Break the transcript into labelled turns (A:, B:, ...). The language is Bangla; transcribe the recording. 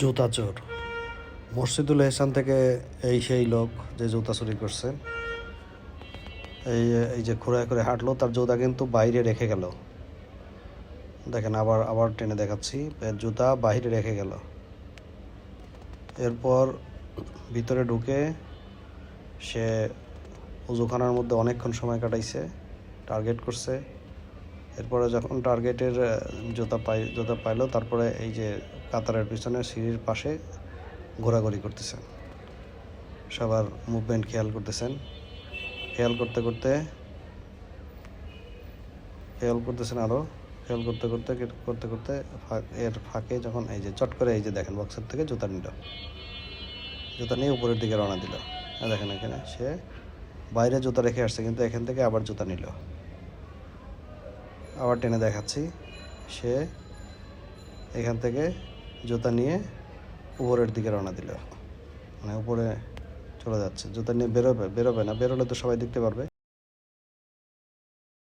A: জুতা চোর। মসজিদুল এহসান থেকে এই সেই লোক যে জুতা চুরি করছে, এই এই যে ঘোরায় করে হাঁটলো, তার জুতা কিন্তু বাইরে রেখে গেল। দেখেন, আবার আবার টেনে দেখাচ্ছি জুতা বাইরে রেখে গেল। এরপর ভিতরে ঢুকে সে উজুখানার মধ্যে অনেকক্ষণ সময় কাটাইছে, টার্গেট করছে। এরপরে যখন টার্গেটের জুতা পাই, জুতা পাইলো, তারপরে এই যে কাতারের পিছনে সিঁড়ির পাশে ঘোরাঘুরি করতেছেন। সবার মুভমেন্ট খেয়াল করতেছেন। খেয়াল করতে করতে, খেয়াল করতেছেন আরও খেয়াল করতে করতে করতে করতে এর ফাঁকে যখন এই যে, চট করে এই যে দেখেন বক্সের থেকে জুতা নিল। জুতা নিয়ে উপরের দিকে রওনা দিল। আর দেখেন এখানে সে বাইরে জুতা রেখে আসছে, কিন্তু এখান থেকে আবার জুতা নিল। আবার টেনে দেখাচ্ছি। সে এখান থেকে জুতা নিয়ে উপরের দিকে রওনা দিল। মানে উপরে চলে যাচ্ছে। জুতা নিয়ে বেরোবে বেরোবে না, বেরোলে তো সবাই দেখতে পারবে।